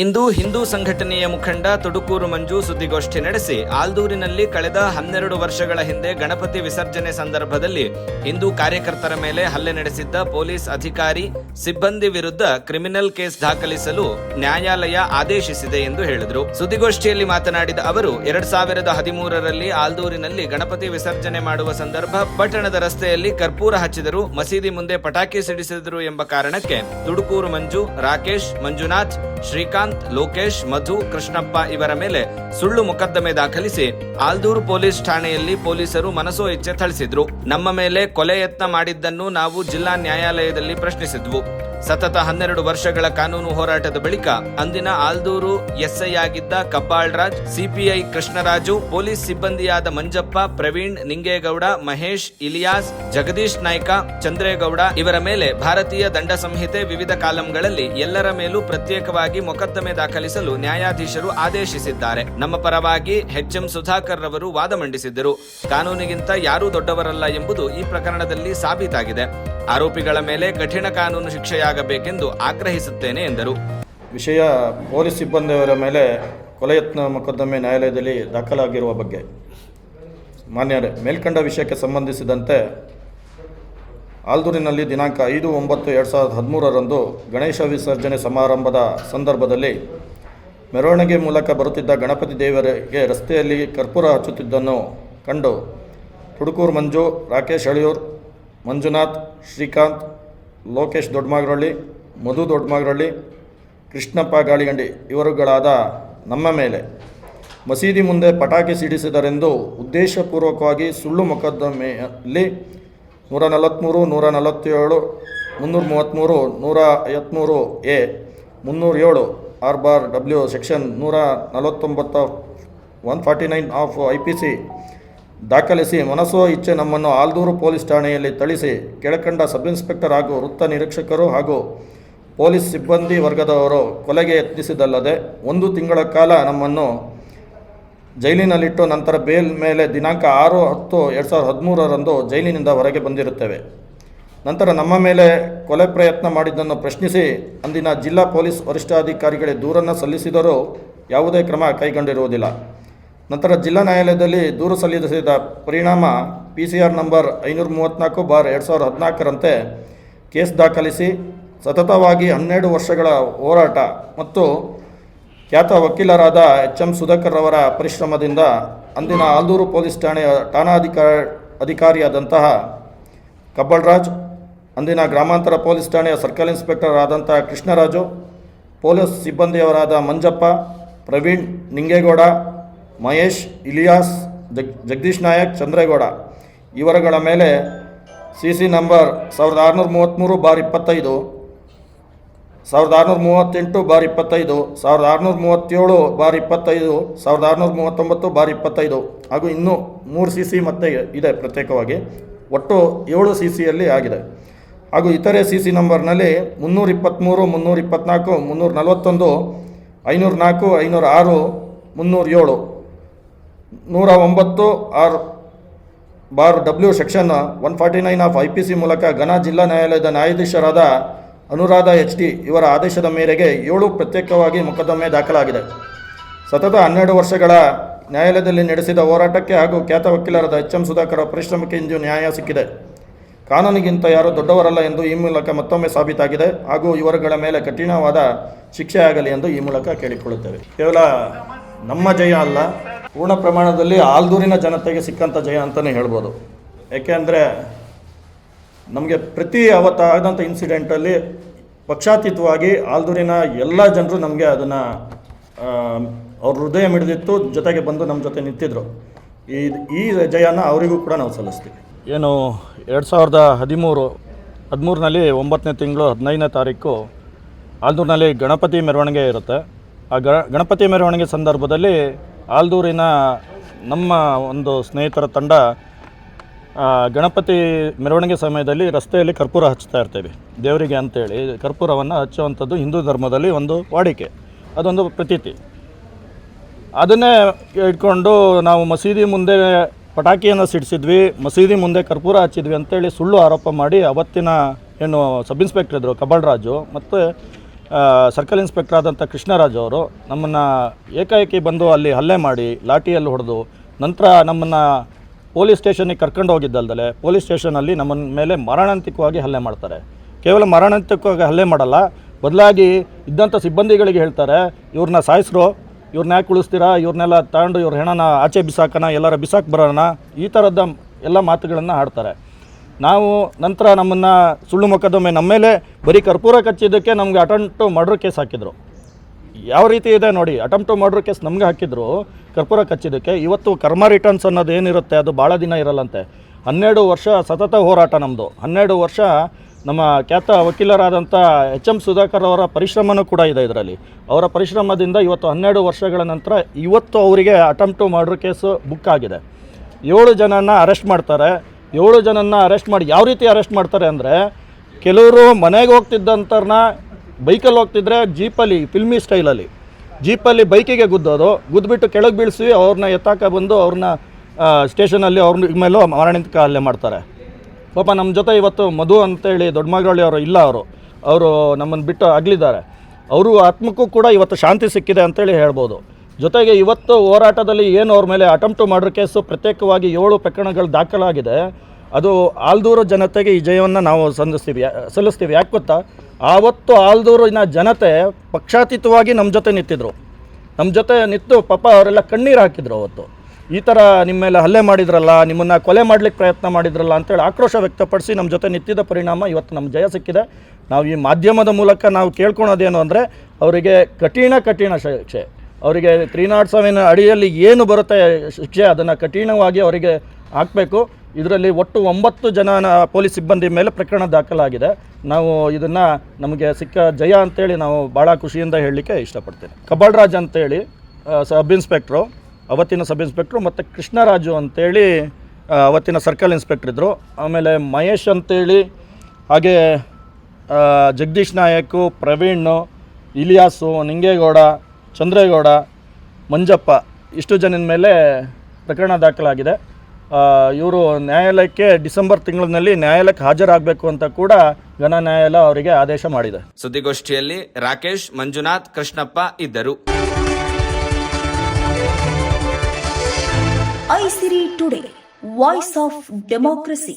ಇಂದು ಹಿಂದೂ ಸಂಘಟನೆಯ ಮುಖಂಡ ತುಡುಕೂರು ಮಂಜು ಸುದ್ದಿಗೋಷ್ಠಿ ನಡೆಸಿ ಆಲ್ದೂರಿನಲ್ಲಿ ಕಳೆದ ಹನ್ನೆರಡು ವರ್ಷಗಳ ಹಿಂದೆ ಗಣಪತಿ ವಿಸರ್ಜನೆ ಸಂದರ್ಭದಲ್ಲಿ ಹಿಂದೂ ಕಾರ್ಯಕರ್ತರ ಮೇಲೆ ಹಲ್ಲೆ ನಡೆಸಿದ್ದ ಪೊಲೀಸ್ ಅಧಿಕಾರಿ ಸಿಬ್ಬಂದಿ ವಿರುದ್ಧ ಕ್ರಿಮಿನಲ್ ಕೇಸ್ ದಾಖಲಿಸಲು ನ್ಯಾಯಾಲಯ ಆದೇಶಿಸಿದೆ ಎಂದು ಹೇಳಿದರು. ಸುದ್ದಿಗೋಷ್ಠಿಯಲ್ಲಿ ಮಾತನಾಡಿದ ಅವರು, ಎರಡ್ ಸಾವಿರದ ಹದಿಮೂರರಲ್ಲಿ ಆಲ್ದೂರಿನಲ್ಲಿ ಗಣಪತಿ ವಿಸರ್ಜನೆ ಮಾಡುವ ಸಂದರ್ಭ ಪಟ್ಟಣದ ರಸ್ತೆಯಲ್ಲಿ ಕರ್ಪೂರ ಹಚ್ಚಿದರು, ಮಸೀದಿ ಮುಂದೆ ಪಟಾಕಿ ಸಿಡಿಸಿದರು ಎಂಬ ಕಾರಣಕ್ಕೆ ತುಡುಕೂರು ಮಂಜು, ರಾಕೇಶ್, ಮಂಜುನಾಥ್, ಶ್ರೀಕಾಂತ್ ಲೋಕೇಶ್, ಮಧು, ಕೃಷ್ಣಪ್ಪ ಇವರ ಮೇಲೆ ಸುಳ್ಳು ಮೊಕದ್ದಮೆ ದಾಖಲಿಸಿ ಆಲ್ದೂರು ಪೊಲೀಸ್ ಠಾಣೆಯಲ್ಲಿ ಪೊಲೀಸರು ಮನಸೋ ಇಚ್ಛೆ ಥಳಿಸಿದ್ರು. ನಮ್ಮ ಮೇಲೆ ಕೊಲೆ ಯತ್ನ ಮಾಡಿದ್ದನ್ನು ನಾವು ಜಿಲ್ಲಾ ನ್ಯಾಯಾಲಯದಲ್ಲಿ ಪ್ರಶ್ನಿಸಿದ್ವು. ಸತತ ಹನ್ನೆರಡು ವರ್ಷಗಳ ಕಾನೂನು ಹೋರಾಟದ ಬಳಿಕ ಅಂದಿನ ಆಲ್ದೂರು ಎಸ್ಐ ಆಗಿದ್ದ ಕಬ್ಬಾಳ್ ರಾಜ್ ಸಿಪಿಐ ಕೃಷ್ಣರಾಜು, ಪೊಲೀಸ್ ಸಿಬ್ಬಂದಿಯಾದ ಮಂಜಪ್ಪ, ಪ್ರವೀಣ್ ನಿಂಗೇಗೌಡ, ಮಹೇಶ್, ಇಲಿಯಾಸ್, ಜಗದೀಶ್ ನಾಯ್ಕ, ಚಂದ್ರೇಗೌಡ ಇವರ ಮೇಲೆ ಭಾರತೀಯ ದಂಡ ಸಂಹಿತೆ ವಿವಿಧ ಕಾಲಂಗಳಲ್ಲಿ ಎಲ್ಲರ ಮೇಲೂ ಪ್ರತ್ಯೇಕವಾಗಿ ಮೊಕದ್ದಮೆ ದಾಖಲಿಸಲು ನ್ಯಾಯಾಧೀಶರು ಆದೇಶಿಸಿದ್ದಾರೆ. ನಮ್ಮ ಪರವಾಗಿ ಎಚ್ಎಂ ಸುಧಾಕರ್ ರವರು ವಾದ ಮಂಡಿಸಿದ್ದರು. ಕಾನೂನಿಗಿಂತ ಯಾರೂ ದೊಡ್ಡವರಲ್ಲ ಎಂಬುದು ಈ ಪ್ರಕರಣದಲ್ಲಿ ಸಾಬೀತಾಗಿದೆ. ಆರೋಪಿಗಳ ಮೇಲೆ ಕಠಿಣ ಕಾನೂನು ಶಿಕ್ಷೆಯಾಗಬೇಕೆಂದು ಆಗ್ರಹಿಸುತ್ತೇನೆ ಎಂದರು. ವಿಷಯ ಪೊಲೀಸ್ ಸಿಬ್ಬಂದಿಯವರ ಮೇಲೆ ಕೊಲೆಯತ್ನ ಮೊಕದ್ದಮೆ ನ್ಯಾಯಾಲಯದಲ್ಲಿ ದಾಖಲಾಗಿರುವ ಬಗ್ಗೆ. ಮಾನ್ಯರೇ, ಮೇಲ್ಕಂಡ ವಿಷಯಕ್ಕೆ ಸಂಬಂಧಿಸಿದಂತೆ ಆಲ್ದೂರಿನಲ್ಲಿ ದಿನಾಂಕ ಐದು ಒಂಬತ್ತು ಎರಡು ಸಾವಿರದ ಹದಿಮೂರರಂದು ಗಣೇಶ ವಿಸರ್ಜನೆ ಸಮಾರಂಭದ ಸಂದರ್ಭದಲ್ಲಿ ಮೆರವಣಿಗೆ ಮೂಲಕ ಬರುತ್ತಿದ್ದ ಗಣಪತಿ ದೇವರಿಗೆ ರಸ್ತೆಯಲ್ಲಿ ಕರ್ಪೂರ ಹಚ್ಚುತ್ತಿದ್ದನ್ನು ಕಂಡು ತುಡುಕೂರು ಮಂಜು, ರಾಕೇಶ್ ಅಳಿಯೂರ್ ಮಂಜುನಾಥ್, ಶ್ರೀಕಾಂತ್, ಲೋಕೇಶ್ ದೊಡ್ಡಮಾಗರಳ್ಳಿ ಮಧು ದೊಡ್ಡಮಾಗರಳ್ಳಿ ಕೃಷ್ಣಪ್ಪ ಗಾಳಿಗಂಡಿ ಇವರುಗಳಾದ ನಮ್ಮ ಮೇಲೆ ಮಸೀದಿ ಮುಂದೆ ಪಟಾಕಿ ಸಿಡಿಸಿದರೆಂದು ಉದ್ದೇಶಪೂರ್ವಕವಾಗಿ ಸುಳ್ಳು ಮೊಕದ್ದಮೆಯಲ್ಲಿ ನೂರ ನಲವತ್ತ್ಮೂರು ನೂರ ನಲವತ್ತೇಳು, ಮುನ್ನೂರ ಮೂವತ್ತ್ಮೂರು ನೂರ ಐವತ್ತ್ಮೂರು ಎ, ಮುನ್ನೂರ ಏಳು, ಆರ್ ಬಾರ್ ಡಬ್ಲ್ಯೂ ಸೆಕ್ಷನ್ ನೂರ ನಲವತ್ತೊಂಬತ್ತು, one forty nine of I P C ದಾಖಲಿಸಿ ಮನಸೋ ಇಚ್ಛೆ ನಮ್ಮನ್ನು ಆಲ್ದೂರು ಪೊಲೀಸ್ ಠಾಣೆಯಲ್ಲಿ ಥಳಿಸಿ, ಕೆಳಕಂಡ ಸಬ್ ಇನ್ಸ್ಪೆಕ್ಟರ್ ಹಾಗೂ ವೃತ್ತ ನಿರೀಕ್ಷಕರು ಹಾಗೂ ಪೊಲೀಸ್ ಸಿಬ್ಬಂದಿ ವರ್ಗದವರು ಕೊಲೆಗೆ ಯತ್ನಿಸಿದಲ್ಲದೆ ಒಂದು ತಿಂಗಳ ಕಾಲ ನಮ್ಮನ್ನು ಜೈಲಿನಲ್ಲಿಟ್ಟು ನಂತರ ಬೇಲ್ ಮೇಲೆ ದಿನಾಂಕ ಆರು ಹತ್ತು ಎರಡು ಸಾವಿರದ ಹದಿಮೂರರಂದು ಜೈಲಿನಿಂದ ಹೊರಗೆ ಬಂದಿರುತ್ತೇವೆ. ನಂತರ ನಮ್ಮ ಮೇಲೆ ಕೊಲೆ ಪ್ರಯತ್ನ ಮಾಡಿದ್ದನ್ನು ಪ್ರಶ್ನಿಸಿ, ಅಂದಿನ ಜಿಲ್ಲಾ ಪೊಲೀಸ್ ವರಿಷ್ಠಾಧಿಕಾರಿಗಳಿಗೆ ದೂರನ್ನು ಸಲ್ಲಿಸಿದರೂ ಯಾವುದೇ ಕ್ರಮ ಕೈಗೊಂಡಿರುವುದಿಲ್ಲ. ನಂತರ ಜಿಲ್ಲಾ ನ್ಯಾಯಾಲಯದಲ್ಲಿ ದೂರು ಸಲ್ಲಿಸಿದ ಪರಿಣಾಮ ಪಿ ಸಿ ಆರ್ ನಂಬರ್ ಐನೂರ ಮೂವತ್ತ್ನಾಲ್ಕು ಬಾರ್ ಎರಡು ಸಾವಿರದ ಹದಿನಾಲ್ಕರಂತೆ ಕೇಸ್ ದಾಖಲಿಸಿ ಸತತವಾಗಿ ಹನ್ನೆರಡು ವರ್ಷಗಳ ಹೋರಾಟ ಮತ್ತು ಖ್ಯಾತ ವಕೀಲರಾದ ಎಚ್ ಎಂ ಸುಧಾಕರ್ ಅವರ ಪರಿಶ್ರಮದಿಂದ ಅಂದಿನ ಆಲ್ದೂರು ಪೊಲೀಸ್ ಠಾಣೆಯ ಠಾಣಾಧಿಕಾರ ಅಧಿಕಾರಿಯಾದಂತಹ ಕಬ್ಬಳ್ರಾಜ್, ಅಂದಿನ ಗ್ರಾಮಾಂತರ ಪೊಲೀಸ್ ಠಾಣೆಯ ಸರ್ಕಲ್ ಇನ್ಸ್ಪೆಕ್ಟರ್ ಆದಂತಹ ಕೃಷ್ಣರಾಜು, ಪೊಲೀಸ್ ಸಿಬ್ಬಂದಿಯವರಾದ ಮಂಜಪ್ಪ, ಪ್ರವೀಣ್ ನಿಂಗೇಗೌಡ ಮಹೇಶ್, ಇಲಿಯಾಸ್, ಜಗ್, ಜಗದೀಶ್ ನಾಯಕ್, ಚಂದ್ರೇಗೌಡ. ಇವರುಗಳ ಮೇಲೆ ಸಿ ಸಿ ನಂಬರ್ ಸಾವಿರದ ಆರುನೂರ ಮೂವತ್ತ್ಮೂರು ಬಾರ್ ಇಪ್ಪತ್ತೈದು, ಸಾವಿರದ ಆರುನೂರ ಮೂವತ್ತೆಂಟು ಬಾರ್ ಇಪ್ಪತ್ತೈದು, ಸಾವಿರದ ಆರುನೂರ ಮೂವತ್ತೇಳು ಬಾರ್ ಇಪ್ಪತ್ತೈದು, ಸಾವಿರದ ಆರುನೂರ ಮೂವತ್ತೊಂಬತ್ತು ಬಾರ್ ಇಪ್ಪತ್ತೈದು. ಹಾಗೂ ಇನ್ನೂ ಮೂರು ಸಿ ಸಿ ಮತ್ತೆ ಇದೆ ಪ್ರತ್ಯೇಕವಾಗಿ. ಒಟ್ಟು ಏಳು ಸಿ ಸಿಯಲ್ಲಿ ಆಗಿದೆ. ಹಾಗೂ ಇತರೆ ಸಿ ಸಿ ನಂಬರ್ನಲ್ಲಿ ಮುನ್ನೂರ ಇಪ್ಪತ್ತ್ಮೂರು ಮುನ್ನೂರ ಇಪ್ಪತ್ತ್ನಾಲ್ಕು ಮುನ್ನೂರ ನಲವತ್ತೊಂದು, ಐನೂರ ನಾಲ್ಕು, ಐನೂರ ಆರು, ಮುನ್ನೂರ ಏಳು. ನೂರ ಒಂಬತ್ತು R bar W section one forty nine of I P C ಮೂಲಕ ಘನ ಜಿಲ್ಲಾ ನ್ಯಾಯಾಲಯದ ನ್ಯಾಯಾಧೀಶರಾದ ಅನುರಾಧ ಎಚ್ ಡಿ ಇವರ ಆದೇಶದ ಮೇರೆಗೆ ಏಳು ಪ್ರತ್ಯೇಕವಾಗಿ ಮೊಕದ್ದಮೆ ದಾಖಲಾಗಿದೆ. ಸತತ ಹನ್ನೆರಡು ವರ್ಷಗಳ ನ್ಯಾಯಾಲಯದಲ್ಲಿ ನಡೆಸಿದ ಹೋರಾಟಕ್ಕೆ ಹಾಗೂ ಖ್ಯಾತ ವಕೀಲರಾದ ಎಚ್ ಎಂ ಸುಧಾಕರ್ ಪರಿಶ್ರಮಕ್ಕೆ ಇಂದು ನ್ಯಾಯ ಸಿಕ್ಕಿದೆ. ಕಾನೂನಿಗಿಂತ ಯಾರೂ ದೊಡ್ಡವರಲ್ಲ ಎಂದು ಈ ಮೂಲಕ ಮತ್ತೊಮ್ಮೆ ಸಾಬೀತಾಗಿದೆ ಹಾಗೂ ಇವರುಗಳ ಮೇಲೆ ಕಠಿಣವಾದ ಶಿಕ್ಷೆ ಆಗಲಿ ಎಂದು ಈ ಮೂಲಕ ಕೇಳಿಕೊಳ್ಳುತ್ತೇವೆ. ಕೇವಲ ನಮ್ಮ ಜಯ ಅಲ್ಲ ಪೂರ್ಣ ಪ್ರಮಾಣದಲ್ಲಿ ಆಲ್ದೂರಿನ ಜನತೆಗೆ ಸಿಕ್ಕಂಥ ಜಯ ಅಂತಲೇ ಹೇಳ್ಬೋದು. ಏಕೆಂದರೆ ನಮಗೆ ಪ್ರತಿ ಅವತ್ತು ಆದಂಥ ಇನ್ಸಿಡೆಂಟಲ್ಲಿ ಪಕ್ಷಾತೀತವಾಗಿ ಆಲ್ದೂರಿನ ಎಲ್ಲ ಜನರು ನಮಗೆ ಅದನ್ನು ಅವ್ರ ಹೃದಯ ಮಿಡಿದಿತ್ತು, ಜೊತೆಗೆ ಬಂದು ನಮ್ಮ ಜೊತೆ ನಿಂತಿದ್ರು. ಈ ಈ ಜಯನ ಅವರಿಗೂ ಕೂಡ ನಾವು ಸಲ್ಲಿಸ್ತೀವಿ. ಏನು, ಎರಡು ಸಾವಿರದ ಹದಿಮೂರು, ಹದಿಮೂರಿನಲ್ಲಿ ಒಂಬತ್ತನೇ ತಿಂಗಳು ಹದಿನೈದನೇ ತಾರೀಕು ಆಲ್ದೂರಿನಲ್ಲಿ ಗಣಪತಿ ಮೆರವಣಿಗೆ ಇರುತ್ತೆ. ಆ ಗಣಪತಿ ಮೆರವಣಿಗೆ ಸಂದರ್ಭದಲ್ಲಿ ಆಲ್ದೂರಿನ ನಮ್ಮ ಒಂದು ಸ್ನೇಹಿತರ ತಂಡ ಗಣಪತಿ ಮೆರವಣಿಗೆ ಸಮಯದಲ್ಲಿ ರಸ್ತೆಯಲ್ಲಿ ಕರ್ಪೂರ ಹಚ್ತಾ ಇರ್ತೇವೆ. ದೇವರಿಗೆ ಅಂತೇಳಿ ಕರ್ಪೂರವನ್ನು ಹಚ್ಚುವಂಥದ್ದು ಹಿಂದೂ ಧರ್ಮದಲ್ಲಿ ಒಂದು ವಾಡಿಕೆ, ಅದೊಂದು ಪ್ರತೀತಿ. ಅದನ್ನೇ ಇಟ್ಕೊಂಡು ನಾವು ಮಸೀದಿ ಮುಂದೆ ಪಟಾಕಿಯನ್ನು ಸಿಡಿಸಿದ್ವಿ, ಮಸೀದಿ ಮುಂದೆ ಕರ್ಪೂರ ಹಚ್ಚಿದ್ವಿ ಅಂತೇಳಿ ಸುಳ್ಳು ಆರೋಪ ಮಾಡಿ ಅವತ್ತಿನ ಏನು ಸಬ್ ಇನ್ಸ್ಪೆಕ್ಟರ್ ಇದ್ದರು ಕಬಲ್ರಾಜು ಮತ್ತು ಸರ್ಕಲ್ ಇನ್ಸ್ಪೆಕ್ಟರ್ ಆದಂಥ ಕೃಷ್ಣರಾಜ್ ಅವರು ನಮ್ಮನ್ನು ಏಕಾಏಕಿ ಬಂದು ಅಲ್ಲಿ ಹಲ್ಲೆ ಮಾಡಿ ಲಾಠಿಯಲ್ಲಿ ಹೊಡೆದು ನಂತರ ನಮ್ಮನ್ನು ಪೊಲೀಸ್ ಸ್ಟೇಷನಿಗೆ ಕರ್ಕೊಂಡು ಹೋಗಿದ್ದಲ್ದಲೆ, ಪೊಲೀಸ್ ಸ್ಟೇಷನಲ್ಲಿ ನಮ್ಮ ಮೇಲೆ ಮಾರಣಾಂತಿಕವಾಗಿ ಹಲ್ಲೆ ಮಾಡ್ತಾರೆ. ಕೇವಲ ಮಾರಣಾಂತಿಕವಾಗಿ ಹಲ್ಲೆ ಮಾಡಲ್ಲ, ಬದಲಾಗಿ ಇದ್ದಂಥ ಸಿಬ್ಬಂದಿಗಳಿಗೆ ಹೇಳ್ತಾರೆ, ಇವ್ರನ್ನ ಸಾಯಿಸ್ರು ಇವ್ರನ್ನ ಯಾಕೆ ಉಳಿಸ್ತೀರಾ ಇವ್ರನ್ನೆಲ್ಲ ತಗೊಂಡು ಇವ್ರ ಹೆಣನ ಆಚೆ ಬಿಸಾಕೋಣ ಎಲ್ಲರ ಬಿಸಾಕಿ ಬರೋಣ ಈ ಥರದ ಎಲ್ಲ ಮಾತುಗಳನ್ನು ಆಡ್ತಾರೆ ನಾವು ನಂತರ ನಮ್ಮನ್ನು ಸುಳ್ಳು ಮೊಕದ್ದಮೆ ನಮ್ಮ ಮೇಲೆ ಬರೀ ಕರ್ಪೂರ ಕಚ್ಚಿದ್ದಕ್ಕೆ ನಮಗೆ ಅಟೆಂಪ್ಟು ಮರ್ಡರ್ ಕೇಸ್ ಹಾಕಿದರು. ಯಾವ ರೀತಿ ಇದೆ ನೋಡಿ ಅಟೆಂಪ್ಟು ಮರ್ಡರ್ ಕೇಸ್ ನಮಗೆ ಹಾಕಿದ್ರು, ಕರ್ಪೂರ ಕಚ್ಚಿದ್ದಕ್ಕೆ. ಇವತ್ತು ಕರ್ಮ ರಿಟರ್ನ್ಸ್ ಅನ್ನೋದು ಏನಿರುತ್ತೆ, ಅದು ಭಾಳ ದಿನ ಇರಲ್ಲಂತೆ. ಹನ್ನೆರಡು ವರ್ಷ ಸತತ ಹೋರಾಟ ನಮ್ಮದು ಹನ್ನೆರಡು ವರ್ಷ ನಮ್ಮ ಖ್ಯಾತ ವಕೀಲರಾದಂಥ ಎಚ್ ಎಂ ಸುಧಾಕರ್ ಅವರ ಪರಿಶ್ರಮನೂ ಕೂಡ ಇದೆ ಇದರಲ್ಲಿ. ಅವರ ಪರಿಶ್ರಮದಿಂದ ಇವತ್ತು ಹನ್ನೆರಡು ವರ್ಷಗಳ ನಂತರ ಇವತ್ತು ಅವರಿಗೆ ಅಟೆಂಪ್ಟು ಮರ್ಡರ್ ಕೇಸು ಬುಕ್ ಆಗಿದೆ. ಏಳು ಜನನ ಅರೆಸ್ಟ್ ಮಾಡ್ತಾರೆ. ಏಳು ಜನನ್ನ ಅರೆಸ್ಟ್ ಮಾಡಿ ಯಾವ ರೀತಿ ಅರೆಸ್ಟ್ ಮಾಡ್ತಾರೆ ಅಂದರೆ ಕೆಲವರು ಮನೆಗೆ ಹೋಗ್ತಿದ್ದಂಥವ್ರನ್ನ ಬೈಕಲ್ಲಿ ಹೋಗ್ತಿದ್ರೆ ಜೀಪಲ್ಲಿ, ಫಿಲ್ಮಿ ಸ್ಟೈಲಲ್ಲಿ. ಜೀಪಲ್ಲಿ ಬೈಕಿಗೆ ಗುದ್ದೋದು. ಗುದ್ದುಬಿಟ್ಟು ಕೆಳಗೆ ಬೀಳಿಸಿ ಅವ್ರನ್ನ ಎತ್ತಾಕ ಬಂದು ಅವ್ರನ್ನ ಸ್ಟೇಷನಲ್ಲಿ ಅವ್ರ ಮೇಲೂ ಮಾರಣಾಂತಿಕ ಹಲ್ಲೆ ಮಾಡ್ತಾರೆ. ಪಾಪ ನಮ್ಮ ಜೊತೆ ಇವತ್ತು ಮಧು ಅಂತೇಳಿ ದೊಡ್ಡ ಮಗಳಳ್ಳಿ ಅವರು ಇಲ್ಲ ಅವರು. ಅವರು ನಮ್ಮನ್ನು ಬಿಟ್ಟು ಅಗಲಿದ್ದಾರೆ. ಅವರು ಆತ್ಮಕ್ಕೂ ಕೂಡ ಇವತ್ತು ಶಾಂತಿ ಸಿಕ್ಕಿದೆ ಅಂತೇಳಿ ಹೇಳ್ಬೋದು. ಜೊತೆಗೆ ಇವತ್ತು ಹೋರಾಟದಲ್ಲಿ ಏನು ಅವ್ರ ಮೇಲೆ ಅಟೆಂಪ್ಟು ಮರ್ಡರ್ ಕೇಸು ಪ್ರತ್ಯೇಕವಾಗಿ ಏಳು ಪ್ರಕರಣಗಳು ದಾಖಲಾಗಿದೆ. ಅದು ಆಲ್ದೂರು ಜನತೆಗೆ ಈ ಜಯವನ್ನು ನಾವು ಸಂದಿಸ್ತೀವಿ ಸಲ್ಲಿಸ್ತೀವಿ. ಯಾಕೆ ಗೊತ್ತಾ? ಆವತ್ತು ಆಲ್ದೂರಿನ ಜನತೆ ಪಕ್ಷಾತೀತವಾಗಿ ನಮ್ಮ ಜೊತೆ ನಿಂತಿದ್ರು. ನಮ್ಮ ಜೊತೆ ನಿಂತು ಪಾಪ ಅವರೆಲ್ಲ ಕಣ್ಣೀರು ಹಾಕಿದ್ರು ಅವತ್ತು. ಈ ಥರ ನಿಮ್ಮ ಮೇಲೆ ಹಲ್ಲೆ ಮಾಡಿದ್ರಲ್ಲ, ನಿಮ್ಮನ್ನು ಕೊಲೆ ಮಾಡ್ಲಿಕ್ಕೆ ಪ್ರಯತ್ನ ಮಾಡಿದ್ರಲ್ಲ ಅಂತೇಳಿ ಆಕ್ರೋಶ ವ್ಯಕ್ತಪಡಿಸಿ ನಮ್ಮ ಜೊತೆ ನಿಂತಿದ್ದ ಪರಿಣಾಮ ಇವತ್ತು ನಮ್ಮ ಜಯ ಸಿಕ್ಕಿದೆ. ನಾವು ಈ ಮಾಧ್ಯಮದ ಮೂಲಕ ನಾವು ಕೇಳ್ಕೊಳೋದೇನು ಅಂದರೆ ಅವರಿಗೆ ಕಠಿಣ ಕಠಿಣ ಶಿಕ್ಷೆ ಅವರಿಗೆ ತ್ರೀ ನಾಟ್ ಸೆವೆನ್ ಅಡಿಯಲ್ಲಿ ಏನು ಬರುತ್ತೆ ಶಿಕ್ಷೆ ಅದನ್ನು ಕಠಿಣವಾಗಿ ಅವರಿಗೆ ಹಾಕಬೇಕು. ಇದರಲ್ಲಿ ಒಟ್ಟು ಒಂಬತ್ತು ಜನ ಪೊಲೀಸ್ ಸಿಬ್ಬಂದಿ ಮೇಲೆ ಪ್ರಕರಣ ದಾಖಲಾಗಿದೆ. ನಾವು ಇದನ್ನು ನಮಗೆ ಸಿಕ್ಕ ಜಯ ಅಂತೇಳಿ ನಾವು ಭಾಳ ಖುಷಿಯಿಂದ ಹೇಳಲಿಕ್ಕೆ ಇಷ್ಟಪಡ್ತೇನೆ. ಕಬಾಲ್ರಾಜ್ ಅಂತೇಳಿ ಸಬ್ ಇನ್ಸ್ಪೆಕ್ಟ್ರು ಅವತ್ತಿನ ಸಬ್ ಇನ್ಸ್ಪೆಕ್ಟ್ರು ಮತ್ತು ಕೃಷ್ಣರಾಜು ಅಂತೇಳಿ ಅವತ್ತಿನ ಸರ್ಕಲ್ ಇನ್ಸ್ಪೆಕ್ಟ್ರ್ ಇದ್ದರು ಆಮೇಲೆ ಮಹೇಶ್ ಅಂತೇಳಿ, ಹಾಗೆ ಜಗದೀಶ್ ನಾಯಕು, ಪ್ರವೀಣ್, ಇಲಿಯಾಸು, ನಿಂಗೇಗೌಡ ಚಂದ್ರೇಗೌಡ ಮಂಜಪ್ಪ ಇಷ್ಟು ಜನದ ಮೇಲೆ ಪ್ರಕರಣ ದಾಖಲಾಗಿದೆ. ಇವರು ನ್ಯಾಯಾಲಯಕ್ಕೆ ಡಿಸೆಂಬರ್ ತಿಂಗಳಿನಲ್ಲಿ ನ್ಯಾಯಾಲಯಕ್ಕೆ ಹಾಜರಾಗಬೇಕು ಅಂತ ಕೂಡ ಘನ ನ್ಯಾಯಾಲಯ ಅವರಿಗೆ ಆದೇಶ ಮಾಡಿದೆ. ಸುದ್ದಿಗೋಷ್ಠಿಯಲ್ಲಿ ರಾಕೇಶ್ ಮಂಜುನಾಥ್ ಕೃಷ್ಣಪ್ಪ ಇದ್ದರು. Aisiri today voice of democracy